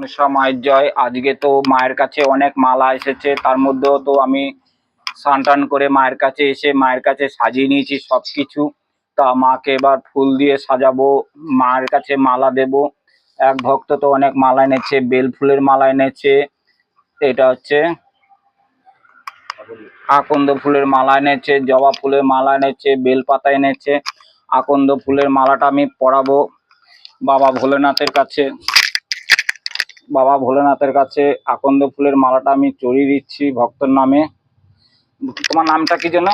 মনসা মায়ের জয়। আজকে তো মায়ের কাছে অনেক মালা এসেছে। তার মধ্যেও তো আমি স্নান করে মায়ের কাছে এসে মায়ের কাছে সাজিয়ে নিয়েছি সব কিছু তা মাকে এবার ফুল দিয়ে সাজাবো, মায়ের কাছে মালা দেব। এক ভক্ত তো অনেক মালা এনেছে, বেল ফুলের মালা এনেছে। এটা হচ্ছে আকন্দ ফুলের মালা এনেছে, জবা ফুলের মালা এনেছে বেল পাতা এনেছে। আকন্দ ফুলের মালাটা আমি পরাবো বাবা ভোলেনাথের কাছে। বাবা ভোলেনাথের কাছে আকন্দ ফুলের মালাটা আমি চড়িয়ে দিচ্ছি ভক্তর নামে। তোমার নামটা কি যেন?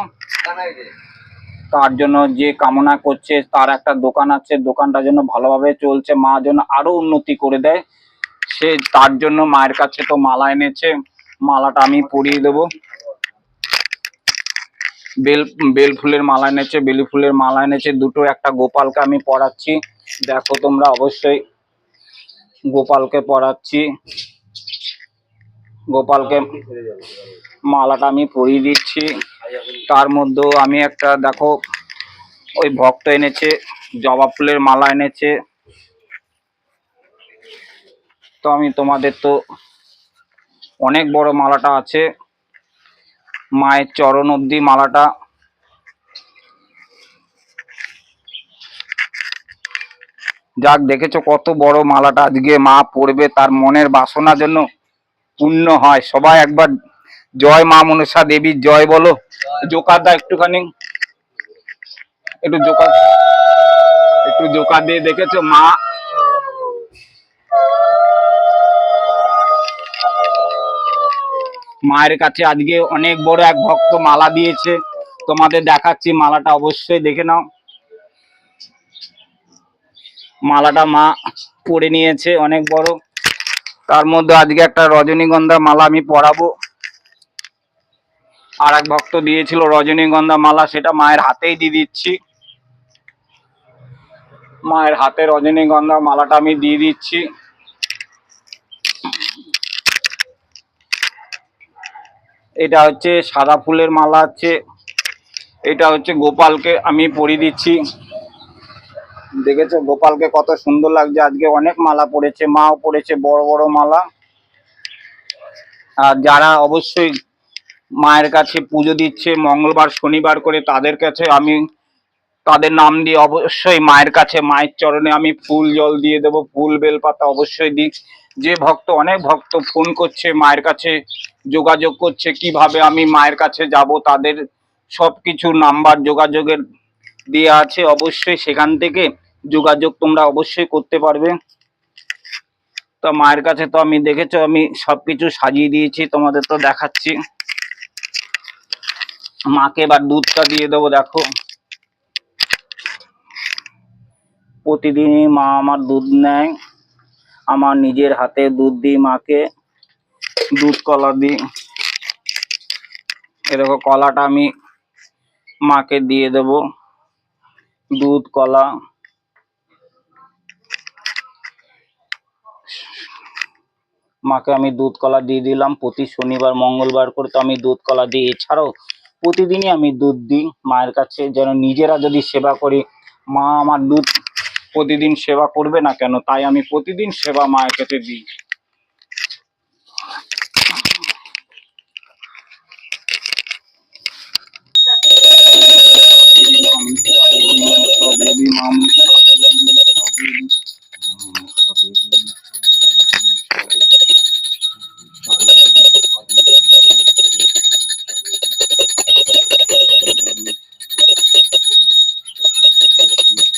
তার জন্য যে কামনা করছে, তার একটা দোকান আছে, দোকানটা যেন ভালোভাবে চলছে, মা যেন আরও উন্নতি করে দেয়। সে তার জন্য মায়ের কাছে তো মালা এনেছে, মালাটা আমি পরিয়ে দেবো। বেল বেল ফুলের মালা এনেছে, বেলি ফুলের মালা এনেছে, দুটো একটা গোপালকে আমি পরাচ্ছি দেখো তোমরা অবশ্যই গোপালকে পরাচ্ছি গোপালকে মালাটা আমি পরিয়ে দিচ্ছি। তার মধ্যেও আমি একটা, দেখো, ওই ভক্ত এনেছে, জবা ফুলের মালা এনেছে। তো আমি তোমাদের তো অনেক বড় মালাটা আছে। মায়ের চরণ অবধি মালাটা যাক, দেখেছ কত বড় মালাটা? আজকে মা পড়বে তার মনের বাসনা জন্য পূর্ণ হয়। সবাই একবার জয় মা মনসা দেবীর জয় বলো। জোকার দা একটুখানি। একটু জোকার একটু জোকার দিয়ে দেখেছ মা? মায়ের কাছে আজকে অনেক বড় এক ভক্ত মালা দিয়েছে। তোমাদের দেখাচ্ছি মালাটা, অবশ্যই দেখে নাও। মালাটা মা পরে নিয়েছে, অনেক বড়। তার মধ্যে আজকে একটা রজনীগন্ধা মালা আমি পরাবো। আর এক ভক্ত দিয়েছিল রজনীগন্ধা মালা, সেটা মায়ের হাতেই দিয়ে দিচ্ছি। মায়ের হাতে রজনীগন্ধা মালাটা আমি দিয়ে দিচ্ছি। এটা হচ্ছে সাদা ফুলের মালা আছে। এটা হচ্ছে গোপালকে আমি পরিয়ে দিচ্ছি। দেখেছ? গোপালকে কত সুন্দর লাগছে। আজকে অনেক মালা পড়েছে, মাও পড়েছে, বড় বড় মালা। আর যারা অবশ্যই মায়ের কাছে পুজো দিচ্ছে, মঙ্গলবার, শনিবার করে তাদের কাছে আমি তাদের নাম দিয়ে অবশ্যই মায়ের কাছে, মায়ের চরণে আমি ফুল জল দিয়ে দেবো, ফুল বেলপাতা অবশ্যই দিক। যে ভক্ত, অনেক ভক্ত ফোন করছে, মায়ের কাছে যোগাযোগ করছে, কীভাবে আমি মায়ের কাছে যাব, তাদের সব কিছু নাম্বার যোগাযোগের দেওয়া আছে। অবশ্যই সেখান থেকে যোগাযোগ তোমরা অবশ্যই করতে পারবে। তো মায়ের কাছে তো আমি দেখেছ, আমি সবকিছু সাজিয়ে দিয়েছি, তোমাদের তো দেখাচ্ছি। মাকে এবার দুধটা দিয়ে দেবো, দেখো। প্রতিদিনই মা আমার দুধ নেয়, আমার নিজের হাতে দুধ দিই মাকে, দুধ কলা দিই। এ দেখো, কলাটা আমি মাকে দিয়ে দেব, দুধ, কলা। মাকে আমি দুধ কলা দিয়ে দিলাম। প্রতি শনিবার, মঙ্গলবার করে তো আমি দুধ কলা দিই। এছাড়াও প্রতিদিনই আমি দুধ দিই মায়ের কাছে, যেন নিজেরা যদি সেবা করি, মা আমার দুধ প্রতিদিন সেবা করবে না কেন? তাই আমি প্রতিদিন সেবা মায়ের কাছে দিই। Thank.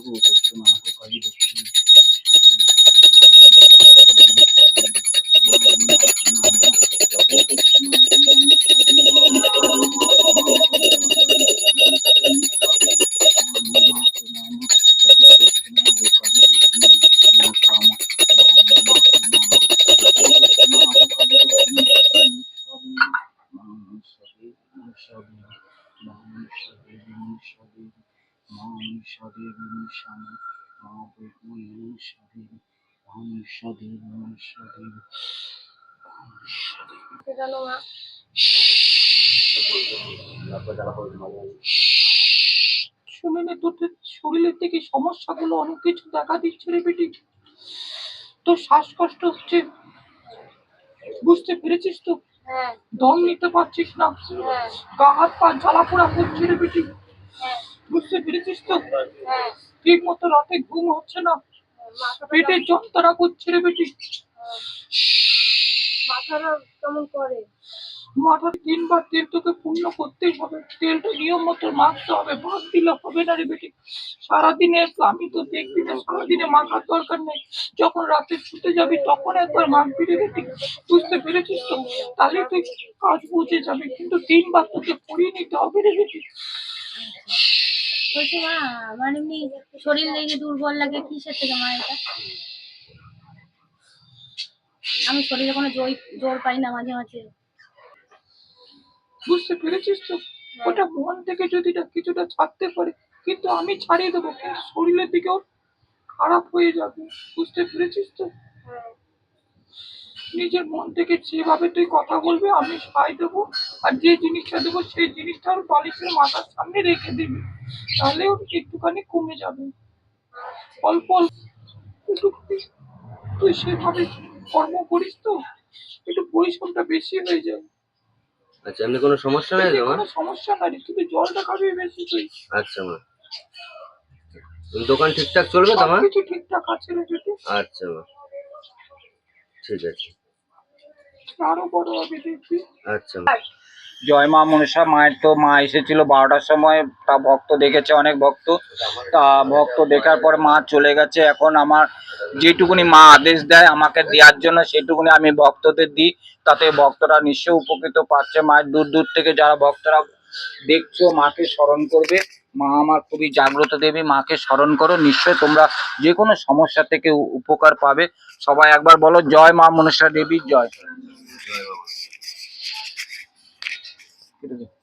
骨骼是麻布和硬的区域。তোদের শরীরের থেকে সমস্যাগুলো অনেক কিছু দেখা দিচ্ছে রে বেটি। তোর শ্বাসকষ্ট হচ্ছে। বুঝতে পেরেছিস তো? হ্যাঁ। দম নিতে পারছিস না। হ্যাঁ। গা হাত পা জ্বালা পোড়া করছে রে বেটি। হ্যাঁ। বুঝতে পেরেছিস তো? ঠিক মতো রাতে ঘুম হচ্ছে না। পেটে যন্ত্রণা করছে রে বেটি। মাথাটা কেমন করে? মাথা তিনবার তেল তোকে পূর্ণ করতেই হবে। তেলটা নিয়ম মতো মাখতে হবে ভাত দিলে হবে না রে বেটি। সারাদিনে আমি তো দেখবি না সারাদিনে মাখার দরকার নেই। যখন রাতে ছুটে যাবি তখন একবার মাখবি রে বেটি। বুঝতে পেরেছিস তো? তাহলে তুই কাজ বুঝে যাবে কিন্তু তিনবার তোকে পড়িয়ে নিতে হবে রে বেটি। বলছি মা আমার এমনি শরীর লেগে দুর্বল লাগে কিসের থেকে মা এটা? আমি শরীরে কোনো জোর জোর পাই না মাঝে মাঝে। বুঝতে পেরেছিস তো? ওটা মন থেকে যদি কিছুটা ছাড়তে পারে কিন্তু আমি ছাড়িয়ে দেবো কিন্তু শরীরের দিকেও খারাপ হয়ে যাবে। বুঝতে পেরেছিস তো? নিজের মন থেকে যেভাবে তুই কথা বলবি আমি সাই দেবো। আর যে জিনিসটা দেবো সেই জিনিসটা ওর বালিশের মাথার সামনে রেখে দিবি। তাহলে ওর একটুখানি কমে যাবে। অল্প অল্প একটু তুই সেভাবে কর্ম করিস তো একটু পরিশ্রমটা বেশি হয়ে যায়। আচ্ছা এমনি কোনো সমস্যা নেই তো কোনো সমস্যা নাই কিন্তু জলটা খাবি বেশি তুই। আচ্ছা মা। দোকান ঠিকঠাক চলবে তো মা সবকিছু ঠিকঠাক আছে রে আচ্ছা মা। ঠিক আছে। আরও বড় হবে দেখবি। আচ্ছা। জয় মা মনসা মায়ের তো মা এসেছিল বারোটার সময় তা ভক্ত দেখেছে অনেক ভক্ত। তা ভক্ত দেখার পর মা চলে গেছে। এখন আমার যেটুকুনি মা আদেশ দেয় আমাকে দেওয়ার জন্য সেটুকুনি আমি ভক্তদের দিই। তাতে ভক্তরা নিশ্চয় উপকৃত পাচ্ছে। মায়ের দূর দূর থেকে যারা ভক্তরা দেখছ, মাকে স্মরণ করবে। মা আমার খুবই জাগ্রত দেবী, মাকে স্মরণ করো। নিশ্চয় তোমরা যে কোনো সমস্যা থেকে উপকার পাবে। সবাই একবার বলো, জয় মা মনসা দেবী, জয়। ঠিক আছে?